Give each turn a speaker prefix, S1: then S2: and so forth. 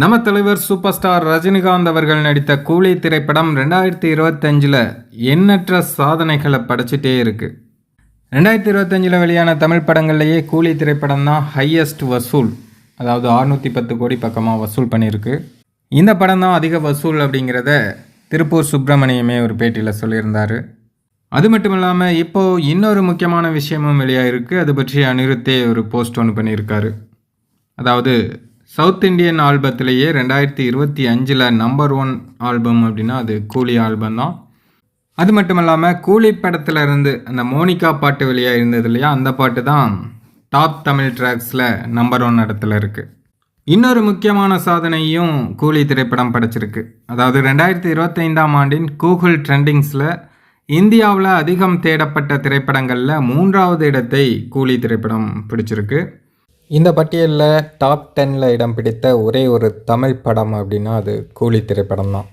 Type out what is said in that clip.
S1: நம்ம தலைவர் super star Rajinikanth அவர்கள் நடித்த கூலி திரைப்படம் ரெண்டாயிரத்தி இருபத்தஞ்சில் எண்ணற்ற சாதனைகளை படைச்சிட்டே இருக்குது ரெண்டாயிரத்தி இருபத்தஞ்சில் வெளியான தமிழ் படங்கள்லேயே கூலி திரைப்படம் தான் ஹையஸ்ட் வசூல் அதாவது அறுநூற்றி பத்து கோடி பக்கமாக வசூல் பண்ணியிருக்கு. இந்த படம் தான் அதிக வசூல் அப்படிங்கிறத திருப்பூர் சுப்பிரமணியமே ஒரு பேட்டியில் சொல்லியிருந்தார். அது மட்டும் இல்லாமல் இப்போது இன்னொரு முக்கியமான விஷயமும் வெளியாகிருக்கு அது பற்றி அனிருத்தே ஒரு போஸ்ட் ஒன்று பண்ணியிருக்காரு. அதாவது சவுத் இந்தியன் ஆல்பத்திலேயே ரெண்டாயிரத்தி இருபத்தி அஞ்சில் நம்பர் ஒன் ஆல்பம் அப்படின்னா அது கூலி ஆல்பம் தான். அது மட்டும் இல்லாமல் கூலி படத்தில் இருந்து அந்த மோனிகா பாட்டு வெளியாக இருந்தது இல்லையா? அந்த பாட்டு தான் டாப் தமிழ் ட்ராக்ஸில் நம்பர் ஒன் இடத்துல இருக்குது இன்னொரு முக்கியமான சாதனையும் கூலி திரைப்படம் படைச்சிருக்கு. அதாவது ரெண்டாயிரத்தி இருபத்தைந்தாம் ஆண்டின் கூகுள் ட்ரெண்டிங்ஸில் இந்தியாவில் அதிகம் தேடப்பட்ட திரைப்படங்களில் மூன்றாவது இடத்தை கூலி திரைப்படம் பிடிச்சிருக்கு. இந்த பட்டியலில் டாப் டென்னில் இடம் பிடித்த ஒரே ஒரு தமிழ் படம் அப்படின்னா அது கூலி திரைப்படம் தான்